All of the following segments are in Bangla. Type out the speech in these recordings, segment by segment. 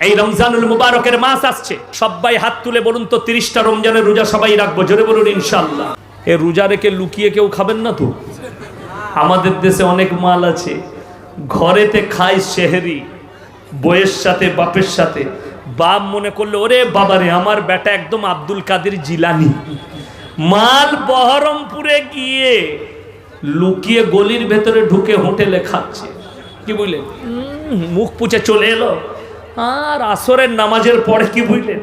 এই রমজানুল মুবারকের মাস আসছে। সবাই হাত তুলে বলুন তো, তিরিশটা রমজানের রোজা সবাই রাখব। জোরে বলুন ইনশাল্লাহ এ রোজা রেখে লুকিয়ে কেউ খাবেন না তো? আমাদের দেশে অনেক মাল আছে। ঘরেতে খায় শেহরি বইয়ের সাথে, বাপের সাথে। বাপ মনে করল, ওরে বাবারে, আমার বেটা একদম আব্দুল কাদের জিলানি। মাল বহরমপুরে গিয়ে লুকিয়ে গলির ভেতরে ঢুকে হোটেলে খাচ্ছে। কি বুঝলেন মুখ পুচে চলে এলো। আর আসরের নামাজের পরে কি বুঝলেন?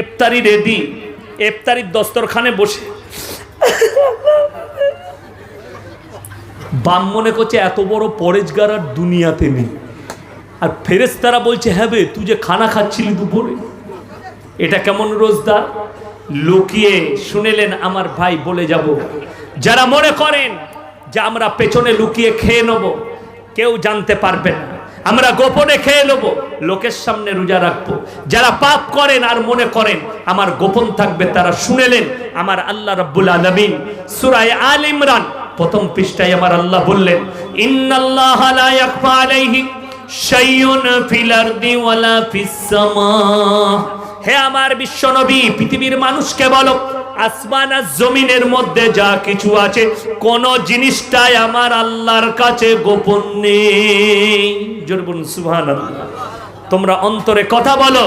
এফতারি রেডি এফতারির দস্তরখানে বসে। বাম মনে করছে এত বড় পরেজগার আর দুনিয়াতে নেই। আর ফেরেস্তারা বলছে হ্যাঁ বে, তুই যে খানা খাচ্ছিলি দুপুরে, এটা কেমন রোজদার? লুকিয়ে শুনেলেন, আমার ভাই বলে যাব, যারা মনে করেন যে আমরা পেছনে লুকিয়ে খেয়ে নেব, কেউ জানতে পারবে না। আমরা গোপনে খেয়ে নেব, লোকের সামনে রোজা রাখব। যারা পাপ করেন আর মনে করেন, আমার গোপন থাকবে, তারা শুনেলেন, আমার আল্লাহ রব্বুল আলমিন সুরায় আল ইমরান, প্রথম পৃষ্ঠায় আমার আল্লাহ বললেন, ইন্নাল্লাহ লা ইয়াখফা আলাইহি শাইউন ফিল আরদি ওয়ালা ফিস সামা। হে আমার বিশ্বনবী পৃথিবীর মানুষকে বলো আসমান আর জমিনের মধ্যে যা কিছু আছে, কোন জিনিসটাই আমার আল্লাহর কাছে গোপন নেই। জোর বলুন, সুবহানাল্লাহ। তোমরা অন্তরে কথা বলো,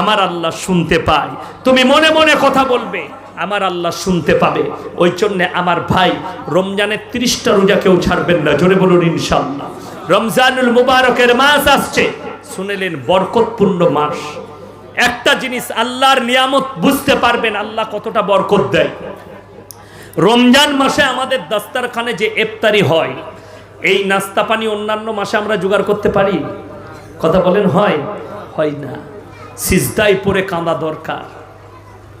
আমার আল্লাহ শুনতে পায়। তুমি মনে মনে কথা বলবে, আমার আল্লাহ শুনতে পাবে। ওই জন্যে আমার ভাই রমজানের তিরিশটা রোজা কেউ ছাড়বেন না, জোরে বলুন ইনশাল্লাহ রমজানুল মুবারকের মাস আসছে শুনেলেন বরকতপূর্ণ মাস। একটা জিনিস আল্লাহর নিয়ামত বুঝতে পারবেন, আল্লাহ কতটা বরকত দেয়। রমজান মাসে আমাদের দাস্তারখানে যে এফতারি হয়, এই নাস্তা পানি অন্যান্য মাসে আমরা জোগাড় করতে পারি? কথা বলেন, হয়? হয় না। সিজদাই পরে কাঁদা দরকার।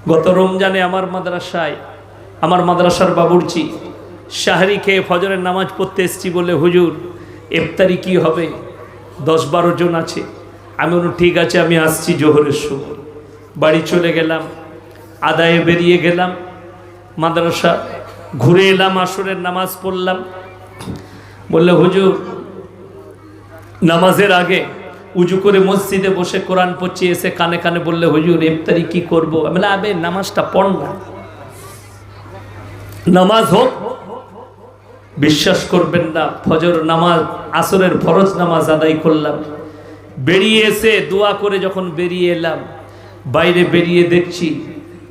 গত রমজানে আমার মাদ্রাসায়, আমার মাদ্রাসার বাবুরচি, শাহরি খেয়ে ফজরের নামাজ পড়তে এসছি বলে, হুজুর এফতারি কি হবে? দশ বারো জন আছে। আমি বললাম, ঠিক আছে, আমি আসছি জোহরের সময়। বাড়ি চলে গেলাম, আদায়ে বেরিয়ে গেলাম, মাদ্রাসা ঘুরে এলাম, আসরের নামাজ পড়লাম। বললে, হুজুর, নামাজের আগে উজু করে মসজিদে বসে কোরআন পড়ছি, এসে কানে কানে বললে, হুজুর, ইফতারি কি করব? আমি আবে, নামাজটা পড় না। নামাজ হোক, বিশ্বাস করবেন না, ফজর নামাজ, আসরের ফরজ নামাজ আদায় করলাম। বেরিয়ে এসে দোয়া করে যখন বেরিয়ে এলাম, বাইরে বেরিয়ে দেখছি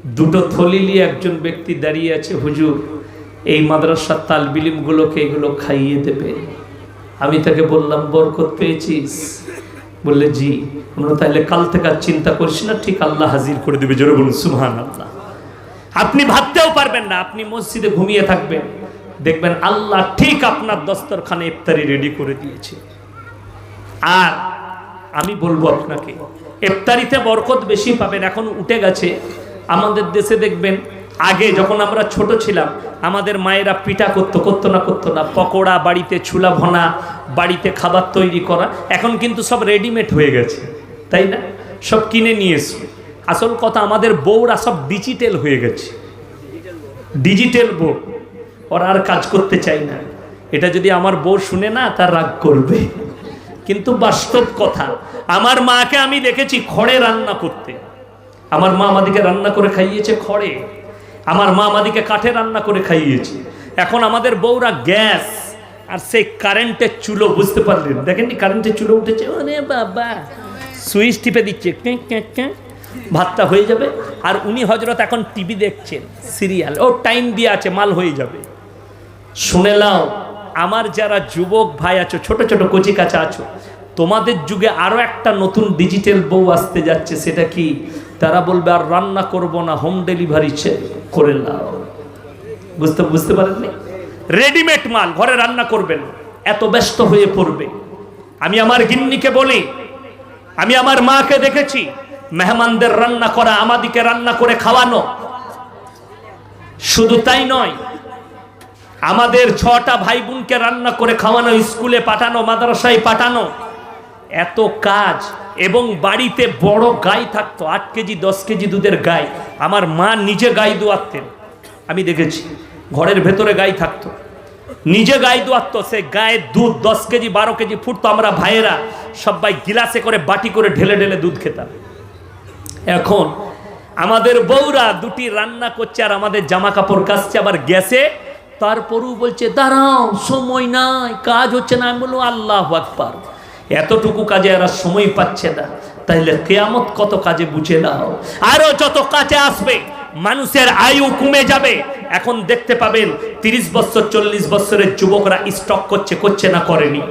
দুটো থলি নিয়ে একজন ব্যক্তি দাঁড়িয়ে আছে, হুজুর, এই মাদ্রাসার তাল বিলিমগুলোকে এগুলো খাইয়ে দেবে। আমি তাকে বললাম, বরকত পেয়েছিস? বললে, জি। আমরা তাহলে কাল থেকে আর চিন্তা করিস না, ঠিক আল্লাহ হাজির করে দেবে। জোরে বলুন সুহান আল্লাহ আপনি ভাবতেও পারবেন না, আপনি মসজিদে ঘুমিয়ে থাকবেন। দেখবেন আল্লাহ ঠিক আপনার দস্তরখানে ইফতারি রেডি করে দিয়েছে। আর আমি বলব আপনাকে, ইফতারিতে বরকত বেশি পাবেন, এখন উঠে গেছে। আমাদের দেশে দেখবেন, আগে যখন আমরা ছোট ছিলাম, আমাদের মায়েরা পিঠা করতো করতো না করতো না। পকোড়া, বাড়িতে ছুলা ভনা, বাড়িতে খাবার তৈরি করা, এখন কিন্তু সব রেডিমেড হয়ে গেছে, তাই না? সব কিনে নিয়ে এসো। আসল কথা, আমাদের বউরা সব ডিজিটাল হয়ে গেছে। ডিজিটাল বউ, ওরা আর কাজ করতে চাই না। এটা যদি আমার বউ শুনে না, তার রাগ করবে। কিন্তু বাস্তব কথা, আমার মাকে আমি দেখেছি খড়ে রান্না করতে। আমার মা আমাদেরকে রান্না করে খাইয়েছে খড়ে। আমার মা আমাদেরকে কাঠে রান্না করে খাইয়েছে। এখন আমাদের বউরা গ্যাস আর সেই কারেন্টের চুলো বুঝতে পারলেন। দেখেন দেখেননি কারেন্টের চুলো উঠেছে? ওরে বাবা! সুইচ টিপে দিচ্ছে। ভাতটা হয়ে যাবে। আর উনি হজরত এখন টিভি দেখছেন, সিরিয়াল। ও টাইম দিয়ে আছে, মাল হয়ে যাবে। শুনে নাও আমার যারা যুবক ভাই আছো, ছোট ছোট কচি কাছা আছো, তোমাদের যুগে আরও একটা নতুন ডিজিটাল বউ আসতে যাচ্ছে, সেটা কি? তারা বলবে, আর রান্না করব না হোম ডেলিভারি করে নাও। বুঝতে বুঝতে পারেননি? রেডিমেড মাল, ঘরে রান্না করবেন এত ব্যস্ত হয়ে পড়বে। আমি আমার গিন্নিকে বলি, আমি আমার মাকে দেখেছি, মেহমানদের রান্না করা, আমাদিকে রান্না করে খাওয়ানো। শুধু তাই নয় আমাদের ছটা ভাই বোনকে রান্না করে খাওয়ানো, স্কুলে পাঠানো, মাদ্রাসায় পাঠানো, এত কাজ। এবং বাড়িতে বড় গাই থাকতো, আট কেজি, দশ কেজি দুধের গাই। আমার মা নিজে গাই দোয়াতেন। আমি দেখেছি, ঘরের ভেতরে গাই থাকতো। নিজে গাই দোয়াত্ত সে গায়ে দুধ দশ কেজি, বারো কেজি ফুটতো। আমরা ভাইয়েরা সবাই গিলাসে করে বাটি করে ঢেলে ঢেলে দুধ খেতাম। এখন আমাদের বউরা দুটি রান্না করছে আর আমাদের জামা কাপড় কাচছে, আবার গ্যাসে তারপরও বলছে, দাঁড়াও, সময় নাই, কাজ হচ্ছে না। আমি বলব আল্লাহ আকবার, এতটুকু কাজে এরা সময় পাচ্ছে না। তাইলে কেয়ামত কত কাজে বুঝে নাও। আরও যত কাজে আসবে, মানুষের আয়ু কমে যাবে। এখন দেখতে পাবেন, তিরিশ বছর, চল্লিশ বছরের যুবকরা স্টক করছে করছে না, করেনি।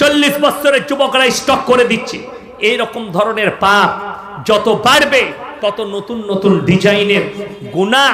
চল্লিশ বছরের যুবকরা স্টক করে দিচ্ছে। এই রকম ধরনের পাপ যত বাড়বে, তত নতুন নতুন ডিজাইনের গুনাহ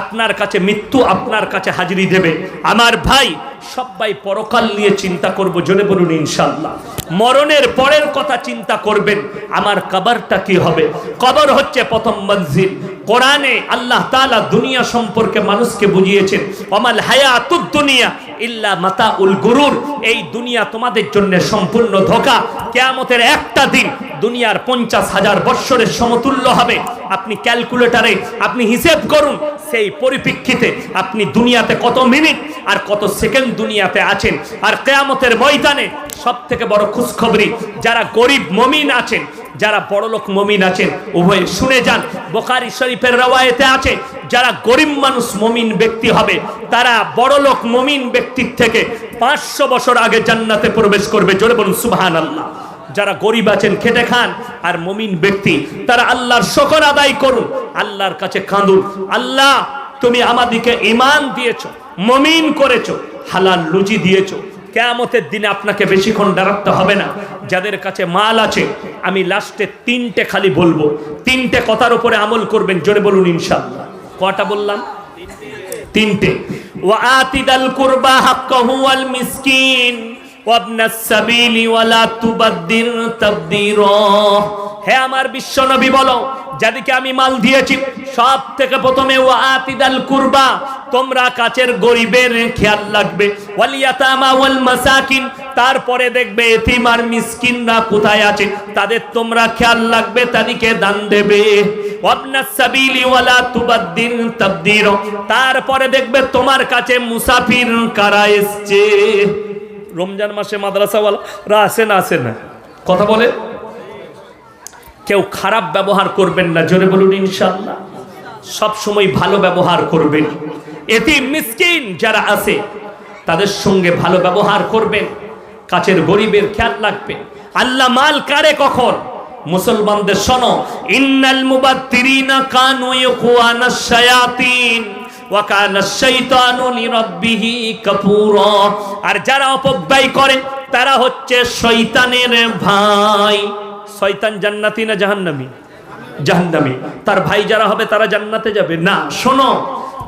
আপনার কাছে মৃত্যু আপনার কাছে হাজিরি দেবে। আমার ভাই সবাই পরকাল নিয়ে চিন্তা করব, জোরে বলুন ইনশাল্লাহ মরণের পরের কথা চিন্তা করবেন, আমার কবরটা কি হবে? কবর হচ্ছে প্রথম মঞ্জিল। কোরআনে আল্লাহ তাআলা দুনিয়া সম্পর্কে মানুষকে বুঝিয়েছেন অমাল হায়াতুদ দুনিয়া ইল্লা মাতা উল গুরুর এই দুনিয়া তোমাদের জন্য সম্পূর্ণ ধোকা। কেয়ামতের একটা দিন দুনিয়ার পঞ্চাশ হাজার বৎসরের সমতুল্য হবে। আপনি ক্যালকুলেটারে আপনি হিসেব করুন, সেই পরিপ্রেক্ষিতে আপনি দুনিয়াতে কত মিনিট আর কত সেকেন্ড দুনিয়াতে আছেন। আর কেয়ামতের ময়দানে সব থেকে বড় খুশখবরি, যারা গরিব মমিন আছেন যারা বড়লোক মমিন আছেন, উভয়ে শুনে যান। বোকারি শরীফের রওয়ায়েতে আছে, যারা গরিব মানুষ মমিন ব্যক্তি হবে, তারা বড়লোক মমিন ব্যক্তির থেকে পাঁচশো বছর আগে জান্নাতে প্রবেশ করবে। জোরে বলুন সুবহান আল্লাহ যারা গরিব আছেন, খেটে খান। আর মমিন ব্যক্তি, তারা আল্লাহর শকর আদায় করুন, আল্লাহর কাছে কাঁদুন। আল্লাহ, তুমি আমাদিকে ইমান দিয়েছ, মমিন করেছ, হালাল লুচি দিয়েছ কেয়ামতের দিনে আপনাকে বেশিক্ষণ দাঁড়াতে হবে না। যাদের কাছে মাল আছে, আমি লাস্টে তিনটে খালি বলব। তিনটে কথার উপরে আমল করবেন, জোরে বলুন ইনশাল্লাহ কটা বললাম? তিনটে। ওয়াতিদাল কুরবা হাক্কাহু ওয়াল মিসকিন। হে আমার বিশ্ব নবী বলো যাদেরকে আমি মাল দিয়েছি সব থেকে প্রথমে ওয়াতিদাল কুরবা, তোমরা কাছের গরিবের খেয়াল রাখবে। ওয়ালিয়াতামা ওয়াল মাসাকিন, তারপরে দেখবে এতিম আর মিসকিনরা কোথায় আছে, তাদের তোমরা খেয়াল রাখবে, তাদেরকে দান দেবে। তারপরে দেখবে তোমার কাছে মুসাফির কারা এসছে। রমজান মাসে মাদ্রাসাওয়ালা আসে না আসে না? কথা বলে। কেউ খারাপ ব্যবহার করবেন না, জোরে বলুন ইনশাল্লাহ সব সময় ভালো ব্যবহার করবেন। এটি মিসকিন যারা আছে, তাদের সঙ্গে ভালো ব্যবহার করবেন। কাছের গরিবের খেয়াল রাখবে আল্লাহ মাল কারে কখন? মুসলমানদের শোনো। ইন্নাল মুবাত্তিরিনা কানু ইয়াকুয়ানাশ শায়াতিন। আর যারা অপব্যয় করে, তারা হচ্ছে শয়তানের ভাই। শয়তান জান্নাতি না জাহান্নামী? জাহান্নামী। তার ভাই যারা হবে, তারা জান্নাতে যাবে। না, শোনো,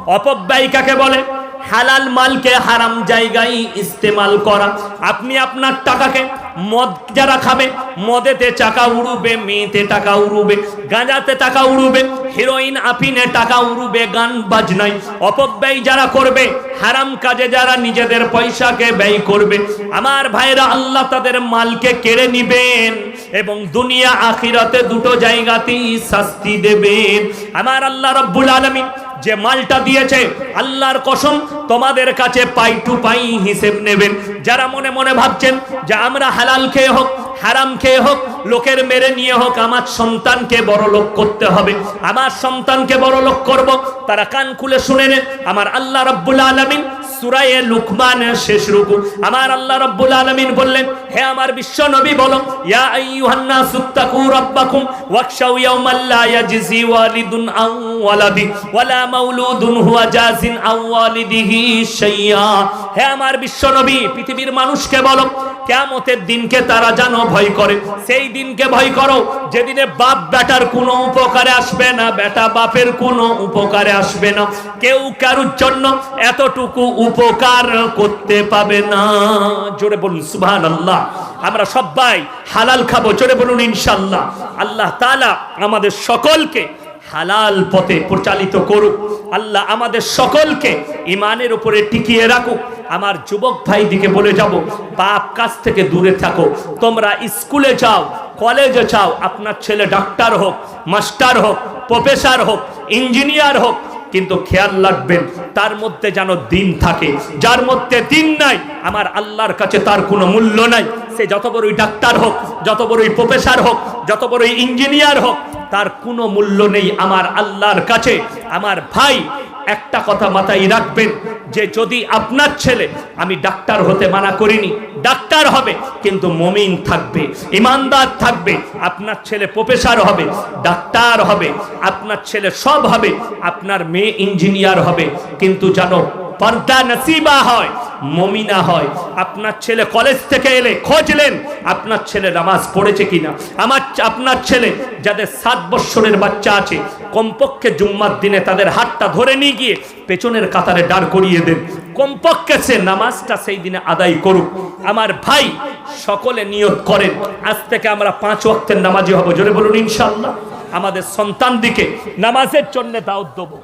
অপব্যয় কাকে বলে? হালাল মালকে হারাম জায়গায় ইস্তেমাল করা। আপনি আপনার টাকাকে মদ যারা খাবে মদেতে টাকা উড়ুবে, মেয়েতে টাকা উড়ুবে, গাঁজাতে টাকা উড়ুবে হিরোইন আপিনে টাকা উড়ুবে, গান বাজনায় অপব্যয় যারা করবে, হারাম কাজে যারা নিজেদের পয়সাকে ব্যয় করবে। আমার ভাইরা আল্লাহ তাদের মালকে কেড়ে নিবেন এবং দুনিয়া, আখিরাতে দুটো জায়গাতেই শাস্তি দেবেন। আমার আল্লাহ রব্বুল আলামিন যে মালটা দিয়েছে, আল্লাহর কসম, তোমাদের কাছে পাই টু পাই হিসেব নেবেন। যারা মনে মনে ভাবছেন যে আমরা হালাল খেয়ে হোক, হারাম খেয়ে হোক, লোকের মেরে নিয়ে হোক, আমার সন্তানকে বড় লোক করতে হবে। আমার সন্তানকে বড় লোক করব। তারা কান খুলে শুনে নেন আমার আল্লাহ রব্বুল আলামিন সুরায়ে লুকমানের শেষ রুকু। আমার আল্লাহ রাব্বুল আলামিন বললেন, হে আমার বিশ্ব নবী বলো, ইয়া রাব্বাকুম ওয়াকশাউ ইয়াওমান লা ওয়ালিদুন ওয়ালাদি, ওয়ালা মাউলুদুন হুয়া ওয়ালিদিহি শাইয়া। হে আমার বিশ্ব নবী, পৃথিবীর মানুষকে বলো, কিয়ামতের দিনকে তারা জানো ভয় করে। সেই দিনকে ভয় করো, যেদিনে বাপ বেটার কোনো উপকারে আসবে না বেটা বাপের কোনো উপকারে আসবে না। কেউ কারুর জন্য এতটুকু উপকার করতে পাবে না। জোরে বলুন সুবহান আল্লাহ আমরা সবাই হালাল খাব, জোরে বলুন ইনশাল্লাহ আল্লাহ তালা আমাদের সকলকে হালাল পথে পরিচালিত করুক। আল্লাহ আমাদের সকলকে ইমানের উপরে টিকিয়ে রাখুক। আমার যুবক ভাই দিকে বলে যাব, বাপ কাছ থেকে দূরে থাকো। তোমরা স্কুলে যাও, কলেজে যাও, আপনার ছেলে ডাক্তার হোক, মাস্টার হোক, প্রফেসর হোক, ইঞ্জিনিয়ার হোক কিন্তু খেয়াল রাখবেন, তার মধ্যে যেন দিন থাকে। যার মধ্যে দিন নাই, আমার আল্লাহর কাছে তার কোনো মূল্য নাই। সে যত বড়ই ডাক্তার হোক, যত বড়ই প্রফেসর হোক, যত বড়ই ইঞ্জিনিয়ার হোক, তার কোনো মূল্য নেই আমার আল্লাহর কাছে। আমার ভাই, একটা কথা মাথায় রাখবেন যে যদি আপনার ছেলে, আমি ডাক্তার হতে মানা করিনি, ডাক্তার হবে, কিন্তু মমিন থাকবে, ইমানদার থাকবে, আপনার ছেলে প্রফেসর হবে, ডাক্তার হবে, আপনার ছেলে সব হবে, আপনার মেয়ে ইঞ্জিনিয়ার হবে, কিন্তু জানো পর্দা নসিবা হয় মমিনা হয়। আপনার ছেলে কলেজ থেকে এলে খোঁজলেন, আপনার ছেলে নামাজ পড়েছে কিনা? আমার আপনার ছেলে যাদের সাত বৎসরের বাচ্চা আছে, কমপক্ষে জুম্মার দিনে তাদের হাতটা ধরে নিয়ে গিয়ে পেছনের কাতারে দাঁড় করিয়ে দেন। কমপক্ষে সে নামাজটা সেই দিনে আদায় করুক। আমার ভাই সকলে নিয়ত করেন, আজ থেকে আমরা পাঁচ ওয়াক্তের নামাজি হব। জোরে বলুন ইনশাল্লাহ আমাদের সন্তান দিকে নামাজের জন্য দাওয়াত দেবো।